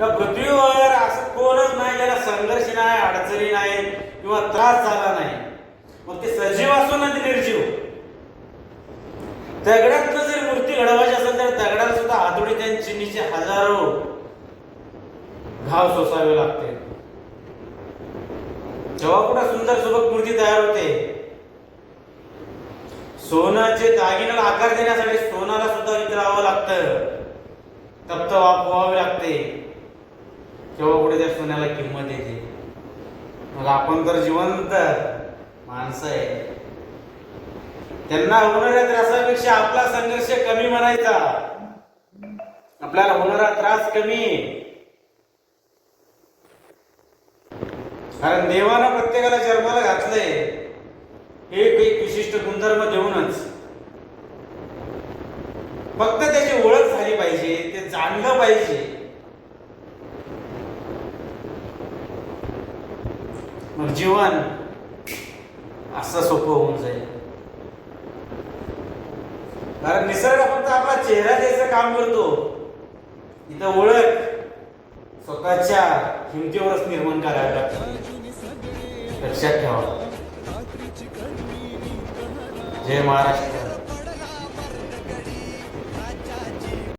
या पृथ्वीवर असं कोणच नाही ज्याला संघर्ष नाही अडचणी नाही किंवा त्रास झाला नाही. मग ते सजीव असो ना ते निर्जीव. दगडातनं जर मूर्ती घडवायची असेल तर दगडाला सुद्धा हातोडी त्या चिनीचे हजारो घाव सोसावे लागते. जेव्हा कुठं सुंदर सुबक मूर्ती तयार होते सोनाचे दागिन्याला आकार देण्यासाठी सोनाला सुद्धा वितरावं लागतं. तप्त वापवावे लागते. तेव्हा कुठे त्या सोन्याला किंमत येते. मग आपण तर जिवंत माणसं आहे. त्यांना होणाऱ्या त्रासापेक्षा आपला संघर्ष कमी म्हणायचा. आपल्याला होणारा त्रास कमी. कारण देवानं प्रत्येकाला जन्माला घातलंय. एक एक विशिष्ट गुणधर्म देऊनच. फक्त त्याची ओळख झाली पाहिजे ते जाणलं पाहिजे. मग जीवन असं सोपं होऊन जाईल. कारण निसर्ग फक्त आपला चेहरा द्यायचं काम करतो इथं ओळख स्वतःच्या हिमतीवरच निर्माण करायला लागते. लक्षात ठेवा. जय महाराष्ट्र.